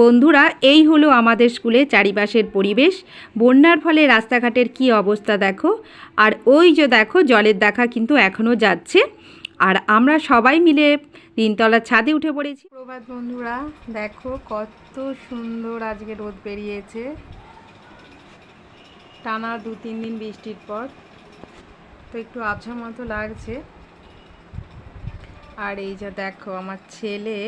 বন্ধুরা, এই হলো আমাদের স্কুলে চারিপাশের পরিবেশ। বন্যার ফলে রাস্তাঘাটের কি অবস্থা দেখো? আর ওই যে দেখো, জলের দেখা কিন্তু এখনও যাচ্ছে। আর আমরা সবাই মিলে তিনতলার ছাদে উঠে পড়েছি। প্রভাত বন্ধুরা, দেখো কত সুন্দর আজকে রোদ বেরিয়েছে। টানা দু, তিন দিন বৃষ্টির পর। তো একটু আবছা মতো লাগছে। আর এই যে দেখো, আমার ছেলে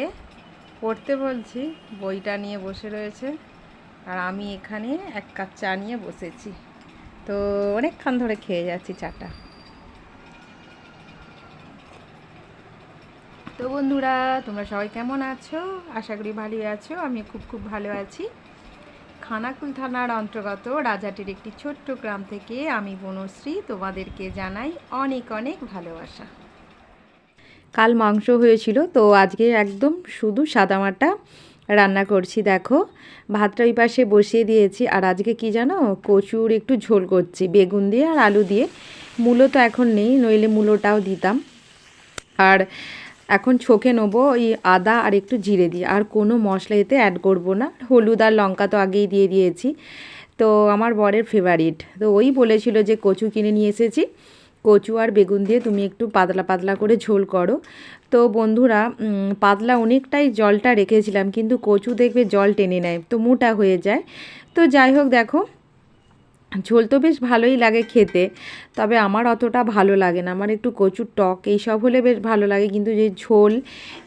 পড়তে বলছি, বইটা নিয়ে বসে রয়েছে আর আমি এখানে এক কাপ চা নিয়ে বসেছি। তো অনেকক্ষণ ধরে খেয়ে যাচ্ছি চাটা। তো বন্ধুরা, তোমরা সবাই কেমন আছো? আশা করি ভালোই আছো। আমি খুব খুব ভালো আছি। খানাকুল থানার অন্তর্গত রাজাটির একটি ছোট্ট গ্রাম থেকে আমি বনশ্রী তোমাদেরকে জানাই অনেক অনেক ভালোবাসা। কাল মাংস হয়েছিল, তো আজকে একদম শুধু সাদামাটা রান্না করছি, দেখো। ভাতটা ওই পাশে বসিয়ে দিয়েছি, আর আজকে কি জানো? কচুর একটু ঝোল করছি, বেগুন দিয়ে আর আলু দিয়ে। মূলো তো এখন নেই, নইলে মূলোটাও দিতাম। আর এখন ছোকে নেব ওই আদা আর একটু জিরে দিয়ে, আর কোনো মশলা এতে অ্যাড করব না। হলুদ আর লঙ্কা তো আগেই দিয়ে দিয়েছি। তো আমার বরের ফেভারিট তো ওই বলেছিল যে কচু কিনে নিয়ে এসেছি। কচু আর বেগুন দিয়ে তুমি একটু পাতলা পাতলা করে ঝোল করো। তো বন্ধুরা পাতলা অনেকটাই জলটা রেখেছিলাম, কিন্তু কচু দেখবে জল টেনে নেয়, তো মোটা হয়ে যায়। তো যাই হোক, দেখো, ঝোল তো বেশ ভালোই লাগে খেতে, তবে আমার অতটা ভালো লাগে না। আমার একটু কচুর টক এইসব হলে বেশ ভালো লাগে, কিন্তু যে ঝোল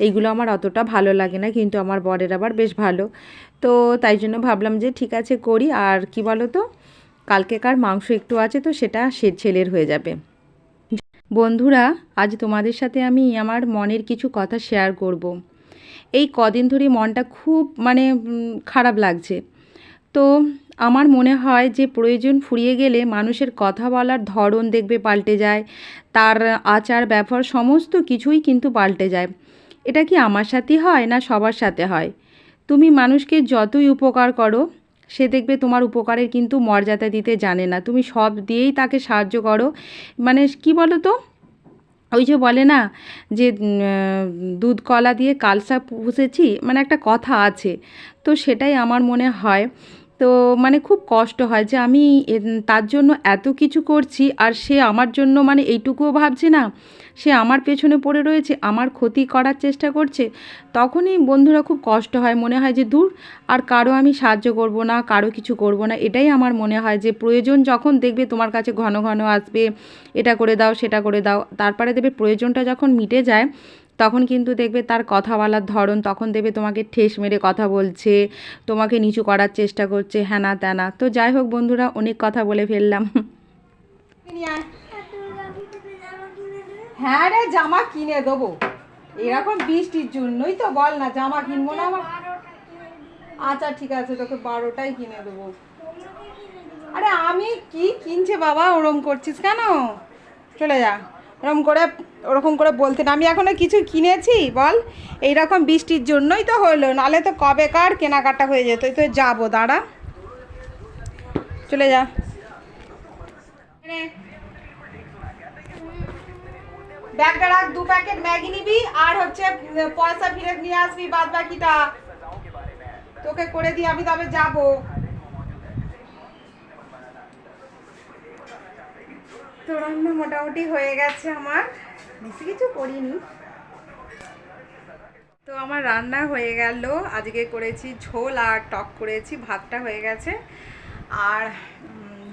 এইগুলো আমার অতটা ভালো লাগে না, কিন্তু আমার বরের আবার বেশ ভালো। তো তাই জন্য ভাবলাম যে ঠিক আছে করি, আর কি বলো তো কালকেকার মাংস একটু আছে তো সেটা সে, ছেলের হয়ে যাবে। বন্ধুরা, আজ তোমাদের সাথে আমি আমার মনের কিছু কথা শেয়ার করব। এই কদিন ধরে মনটা খুব মানে খারাপ লাগছে। তো আমার মনে হয় যে, প্রয়োজন ফুরিয়ে গেলে মানুষের কথা বলার ধরন দেখবে পাল্টে যায়, তার আচার ব্যবহার সমস্ত কিছুই কিন্তু পাল্টে যায়। এটা কি আমার সাথেই হয় না সবার সাথে হয়? তুমি মানুষকে যতই উপকার করো সে দেখবে তোমার উপকারের কিন্তু মর্যাদা দিতে জানে না। তুমি সব দিয়েই তাকে সাহায্য করো। মানে কি বলো তো ওই যে বলে না যে দুধ কলা দিয়ে কালসা পুষেছি মানে একটা কথা আছে। তো সেটাই আমার মনে হয়। তো মানে খুব কষ্ট হয় যে আমি তার জন্য এত কিছু করছি আর সে আমার জন্য মানে এইটুকুও ভাবছে না। সে আমার পেছনে পড়ে রয়েছে, আমার ক্ষতি করার চেষ্টা করছে, তখনই বন্ধুরা খুব কষ্ট হয়, মনে হয় যে দূর, আর কারও আমি সাহায্য করব না, কারও কিছু করব না, এটাই আমার মনে হয় যে প্রয়োজন যখন দেখবে তোমার কাছে ঘন ঘন আসবে, এটা করে দাও, সেটা করে দাও, তারপরে দেখবে প্রয়োজনটা যখন মিটে যায়, তখন কিন্তু দেখবে তার কথা বলার ধরন, তখন দেখবে তোমাকে ঠেস মেরে কথা বলছে, তোমাকে নিচু করার চেষ্টা করছে, হ্যানা ত্যানা। তো যাই হোক বন্ধুরা, অনেক কথা বলে ফেললাম। হ্যাঁ রে, জামা কিনে দেবো। এরকম বৃষ্টির জন্যই তো বল না, জামা কিনবো না আমার। আচ্ছা ঠিক আছে, তোকে বারোটাই কিনে দেবো। আরে, আমি কি কিনছে বাবা? ওরম করছিস কেন? চলে যা। ওরম করে, ওরকম করে বলতে না, আমি এখনও কিছু কিনেছি, বল। এইরকম বৃষ্টির জন্যই তো হলো, নালে তো কবে কার কেনাকাটা হয়ে যেত। তো যাব, দাঁড়া। চলে যা। ব্যাগটা রাখ, দু প্যাকেট ম্যাগি নিবি আর হচ্ছে পয়সা ফিরে নিয়ে আসবি, বাদ বাকিটা। তোকে করে দিয়ে আমি তবে যাব। তো রান্না মোটামুটি হয়ে গেছে আমার। বেশি কিছু করিনি। তো আমার রান্না হয়ে গেল। আজকে করেছি ঝোল আর টক করেছি, ভাতটা হয়ে গেছে। আর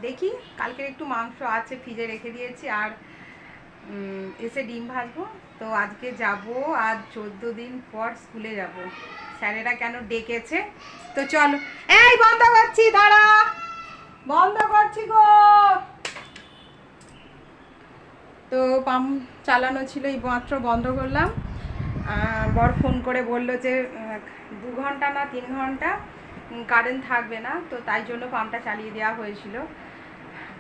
দেখি, কালকের একটু মাংস আছে, ফ্রিজে রেখে দিয়েছি। আর এসে ডিম ভাজবো। তো আজকে যাব আর চোদ্দ দিন পর স্কুলে যাব। স্যারেরা কেন ডেকেছে? তো চলো। এই, বন্ধ করছি, দাঁড়া। বন্ধ করছি গো। তো পাম্প চালানো ছিল, এই মাত্র বন্ধ করলাম। বর ফোন করে বলল যে দু ঘণ্টা না তিন ঘণ্টা কারেন্ট থাকবে না। তো তাই জন্য পাম্পটা চালিয়ে দেওয়া হয়েছিল।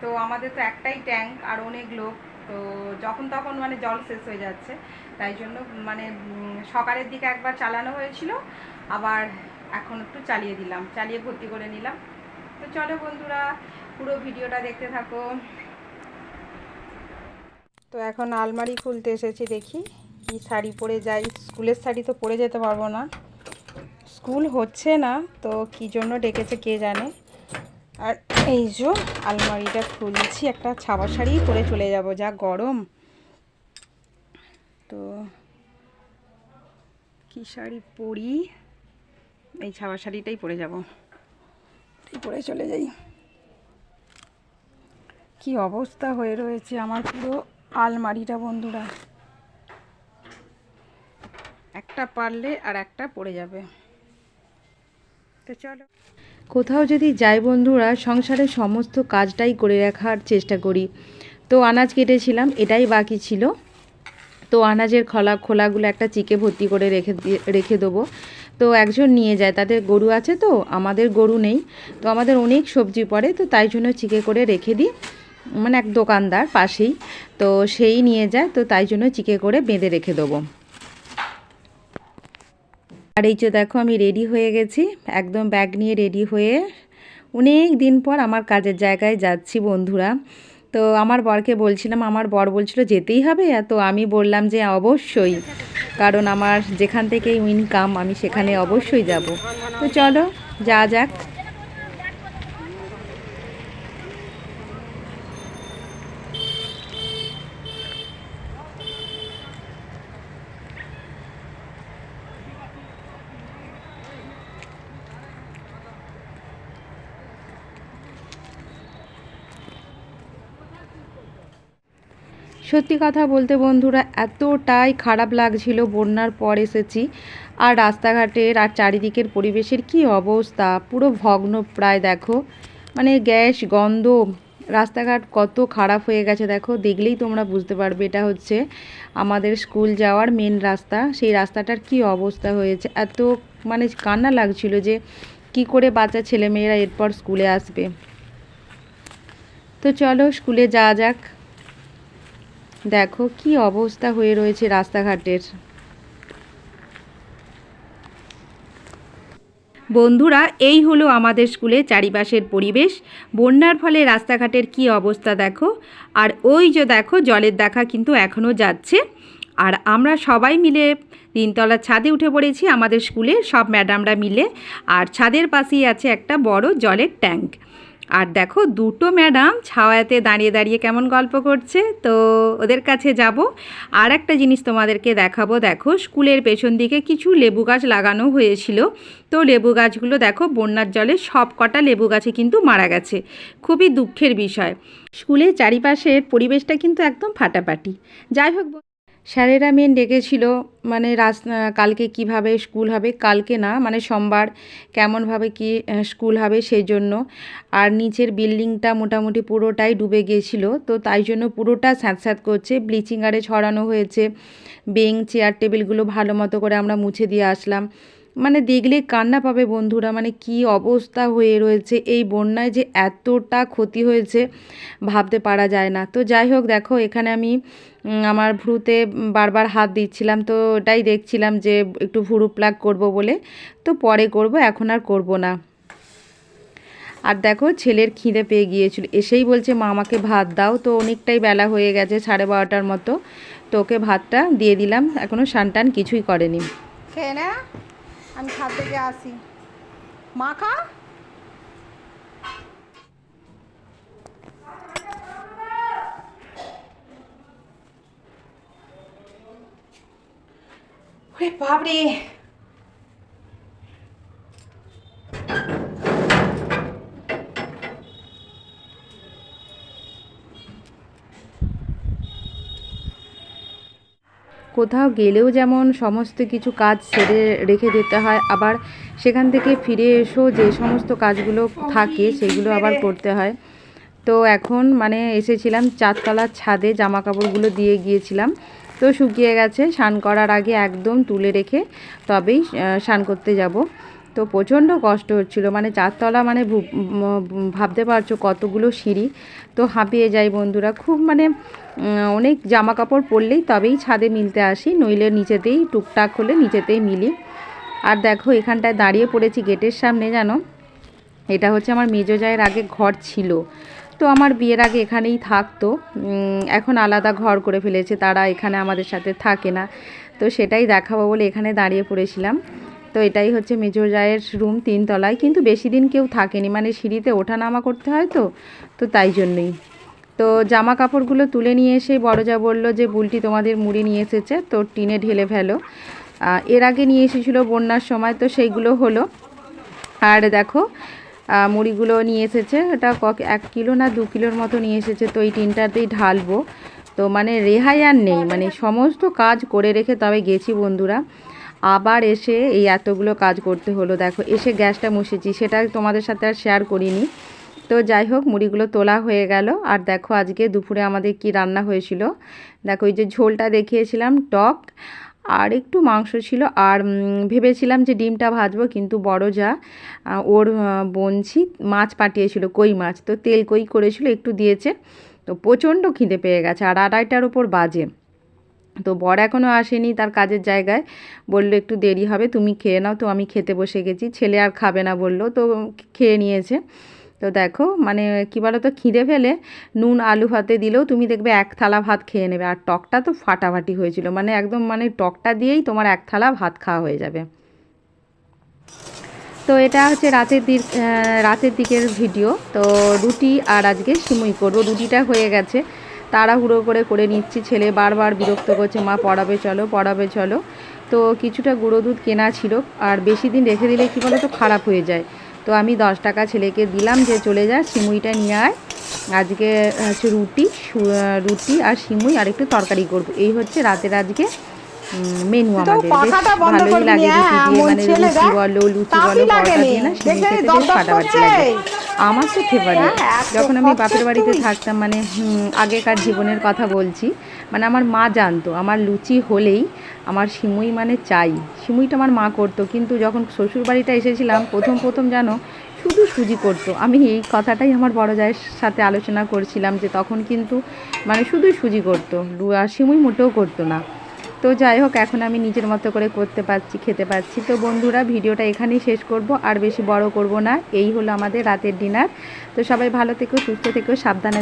তো আমাদের তো একটাই ট্যাঙ্ক আর অনেক লোক। তো যখন তখন মানে জল শেষ হয়ে যাচ্ছে। তাই জন্য মানে সকালের দিকে একবার চালানো হয়েছিল। আবার এখন একটু চালিয়ে দিলাম। চালিয়ে ভর্তি করে নিলাম। তো চলো বন্ধুরা, পুরো ভিডিওটা দেখতে থাকো। তো এখন আলমারি খুলতে এসেছি দেখি, কি শাড়ি পরে যাই। স্কুলের শাড়ি তো পরে যেতে পারব না। স্কুল হচ্ছে না, তো কি জন্য ডেকেছে কে জানে। আর এই যে আলমারিটা খুলছি, একটা ছাপা শাড়ি পরে চলে যাব, যা গরম। তো কি শাড়ি পরি? এই ছাপা শাড়িটাই পরে যাব। পরে চলে যাই। কি অবস্থা হয়ে রয়েছে আমার পুরো আলমারিটা, বন্ধুরা। একটা পারলে আর একটা পড়ে যাবে। তো চলো। কোথাও যদি যাই বন্ধুরা সংসারের সমস্ত কাজটাই করে রাখার চেষ্টা করি। তো আনাজ কেটেছিলাম, এটাই বাকি ছিল। তো আনাজের খোলা, খোলাগুলো একটা চিকে ভর্তি করে রেখে রেখে দেবো। তো একজন নিয়ে যায়, তাদের গরু আছে তো, আমাদের গরু নেই। তো আমাদের অনেক সবজি পড়ে, তো তাই জন্য চিকে করে রেখে দিই। মানে এক দোকানদার পাশেই। তো সেই নিয়ে যায়, তো তাই জন্য চিকে করে বেঁধে রেখে দেবো। আর এই যে দেখো, আমি রেডি হয়ে গেছি। একদম ব্যাগ নিয়ে রেডি হয়ে অনেক দিন পর আমার কাজের জায়গায় যাচ্ছি বন্ধুরা। তো আমার বরকে বলছিলাম, আমার বর বলছিল, যেতেই হবে? তো আমি বললাম যে, অবশ্যই। কারণ আমার যেখান থেকে ইনকাম আমি সেখানে অবশ্যই যাব। তো চলো যা যাক। সত্যি কথা বলতে বন্ধুরা, এতটাই খারাপ লাগছিল বন্যার পর এসেছি। আর রাস্তাঘাটের আর চারিদিকের পরিবেশের কি অবস্থা? পুরো ভগ্ন প্রায় দেখো। মানে গ্যাস, গন্ধ, রাস্তাঘাট কত খারাপ হয়ে গেছে দেখো। দেখলেই তোমরা বুঝতে পারবে, এটা হচ্ছে আমাদের স্কুল যাওয়ার মেন রাস্তা। সেই রাস্তাটার কি অবস্থা হয়েছে? এত মানে কান্না লাগছিল যে কি করে বাচ্চা ছেলেমেয়েরা এরপর স্কুলে আসবে। তো চলো, স্কুলে যাওয়া যাক। দেখো কি অবস্থা হয়ে রয়েছে রাস্তাঘাটের। বন্ধুরা, এই হলো আমাদের স্কুলে চারিপাশের পরিবেশ। বন্যার ফলে রাস্তাঘাটের কি অবস্থা দেখো। আর ওই যে দেখো, জলের দেখা কিন্তু এখনও যাচ্ছে। আর আমরা সবাই মিলে তিনতলার ছাদে উঠে পড়েছি আমাদের স্কুলে, সব ম্যাডামরা মিলে। আর ছাদের পাশেই আছে একটা বড় জলের ট্যাঙ্ক। আর দেখো দুটো ম্যাডাম ছাওয়াতে দাঁড়িয়ে দাঁড়িয়ে কেমন গল্প করছে। তো ওদের কাছে যাব। আর একটা জিনিস তোমাদেরকে দেখাবো। দেখো স্কুলের পেছন দিকে কিছু লেবু গাছ লাগানো হয়েছিল। তো লেবু গাছগুলো দেখো বন্যার জলে সব কটা লেবু গাছে কিন্তু মারা গেছে। খুবই দুঃখের বিষয়। স্কুলের চারিপাশের পরিবেশটা কিন্তু একদম ফাটাফাটি। যাই হোক স্যারেরা মেন ডেকেছিল মানে রাস কালকে কীভাবে স্কুল হবে, কালকে না মানে সোমবার কেমনভাবে কি স্কুল হবে সেই জন্য আর নিচের বিল্ডিংটা মোটামুটি পুরোটাই ডুবে গিয়েছিল তো তাই জন্য পুরোটা স্যাঁতস্যাঁত করছে ব্লিচিং আরে ছড়ানো হয়েছে বেঞ্চ চেয়ার টেবিলগুলো ভালো মতো করে আমরা মুছে দিয়ে আসলাম। মানে দেখলে কান্না পাবে বন্ধুরা মানে কি অবস্থা হয়ে রয়েছে, এই বন্যায় যে এতটা ক্ষতি হয়েছে ভাবতে পারা যায় না। তো যাই হোক, দেখো এখানে আমি আমার ভ্রুতে বারবার হাত দিচ্ছিলাম, তো ওটাই দেখছিলাম যে একটু ভুরু প্লাগ করব বলে, তো পরে করব, এখন আর করব না। আর দেখো ছেলের খিদে পেয়ে গিয়েছিল, এসেই বলছে, মা, আমাকে ভাত দাও। তো অনেকটাই বেলা হয়ে গেছে সাড়ে বারোটার মতো, তো ওকে ভাতটা দিয়ে দিলাম এখনও টান কিছুই করেনি। খেয়ে না আমি খাদ থেকে আসি মা খা ওরে বাপরে কোথাও গেলেও যেমন সমস্ত কিছু কাজ সেরে রেখে দিতে হয়, আবার সেখান থেকে ফিরে এসো যে সমস্ত কাজগুলো থাকে সেগুলো আবার করতে হয়। তো এখন মানে এসেছিলাম চারতলার ছাদে জামা কাপড়গুলো দিয়ে গিয়েছিলাম। তো শুকিয়ে গেছে, স্নান করার আগে একদম তুলে রেখে তবেই স্নান করতে যাব। তো প্রচণ্ড কষ্ট হচ্ছিল। মানে চারতলা মানে ভাবতে পারছ কতগুলো সিঁড়ি। তো হাঁপিয়ে যাই বন্ধুরা। খুব মানে অনেক জামা কাপড় পরলেই তবেই ছাদে মিলতে আসি। নইলে নিচেতেই টুকটাক হলে নিচেতেই মিলি। আর দেখো, এখানটায় দাঁড়িয়ে পড়েছি গেটের সামনে, জানো? এটা হচ্ছে আমার মেজো জায়ের আগে ঘর ছিল। তো আমার বিয়ের আগে এখানেই থাকতো। এখন আলাদা ঘর করে ফেলেছে। তারা এখানে আমাদের সাথে থাকে না। তো সেটাই দেখাবো বলে এখানে দাঁড়িয়ে পড়েছিলাম। তো এটাই হচ্ছে মেজো রায়ের রুম তিনতলায়। কিন্তু বেশি দিন কেউ থাকেনি মানে সিঁড়িতে ওঠা নামা করতে হয় তো তো তাই জন্যই। তো জামা কাপড়গুলো তুলে নিয়ে এসে বড় যা বলল যে, বুলটি তোমাদের মুড়ি নিয়ে এসেছে, তো টিনে ঢেলে ফেলো। এর আগে নিয়ে এসেছিল বন্যার সময়, তো সেইগুলো হলো। আর দেখো মুড়িগুলো নিয়ে এসেছে এটা ক, এক কিলো না দু কিলোর মতো নিয়ে এসেছে, তো এই টিনটাতেই ঢালবো। তো মানে রেহাই আর নেই মানে সমস্ত কাজ করে রেখে তবে গেছি বন্ধুরা। আবার এসে এই এতগুলো কাজ করতে হলো। দেখো, এসে গ্যাসটা মুছেছি, সেটা তোমাদের সাথে আর শেয়ার করিনি। তো যাই হোক, মুড়িগুলো তোলা হয়ে গেল। আর দেখো, আজকে দুপুরে আমাদের কি রান্না হয়েছিল? দেখো, এই যে ঝোলটা দেখিয়েছিলাম, টক, আর একটু মাংস ছিল। আর ভেবেছিলাম যে ডিমটা ভাজবো, কিন্তু বড় যা ওর বঞ্চি মাছ পাঠিয়েছিল, কই মাছ। তো তেল কই করেছিল, একটু দিয়েছে। তো প্রচণ্ড খিদে পেয়ে গেছে, আর আড়াইটার ওপর বাজে। তো বর এখনও আসেনি তার কাজের জায়গায়। বলল, একটু দেরি হবে, তুমি খেয়ে নাও। তো আমি খেতে বসে গেছি। ছেলে আর খাবে না বলল, তো খেয়ে নিয়েছে। তো দেখো মানে কী বলো তো খিদে ফেলে নুন, আলু ভাতে দিলেও তুমি দেখবে এক থালা ভাত খেয়ে নেবে। আর টকটা তো ফাটাফাটি হয়েছিল মানে একদম মানে টকটা দিয়েই তোমার এক থালা ভাত খাওয়া হয়ে যাবে। তো এটা হচ্ছে রাতের দিক রাতের দিকের ভিডিও। তো রুটি আর আজকে সিমুই করব। রুটিটা হয়ে গেছে। তাড়াহুড়ো করে করে নিচ্ছি ছেলে বারবার বিরক্ত করছে মা পড়াবে চলো পড়াবে চলো। তো কিছুটা গুঁড়ো দুধ কেনা ছিল আর বেশি দিন রেখে দিলে কী বলো তো খারাপ হয়ে যায়। তো আমি দশ টাকা ছেলেকে দিলাম যে চলে যা সিমুইটা নিয়ে আয়। আজকে হচ্ছে রুটি রুটি আর সিমুই আর একটু তরকারি করব। এই হচ্ছে রাতের আজকে মেনু আমাদের। বেশ ভালোই লাগে রুটি দিয়ে মানে লুচি বলো লুচি বলো পরোটা দিয়ে না সিমুই খেতে ফাটাফাটি লাগে। আমার তো ফেভারিট হ্যাঁ, যখন আমি বাপের বাড়িতে থাকতাম মানে আগেকার জীবনের কথা বলছি মানে আমার মা জানতো আমার লুচি হলেই আমার সিমুই মানে চাই। সিমুইটা আমার মা করতো কিন্তু যখন শ্বশুর বাড়িটা এসেছিলাম প্রথম প্রথম জানো শুধু সুজি করতো। আমি এই কথাটাই আমার বড় জায়ের সাথে আলোচনা করছিলাম যে তখন কিন্তু মানে শুধুই সুজি করতো। আর সিমুই মোটেও করতো না। তো যাই হোক, এখন আমি নিজের মতো করে করতে পারছি, খেতে পারছি। তো বন্ধুরা, ভিডিওটা এখানেই শেষ করব, আর বেশি বড় করব না। এই হলো আমাদের রাতের ডিনার। তো সবাই ভালো থেকো, সুস্থ থেকো, সাবধানে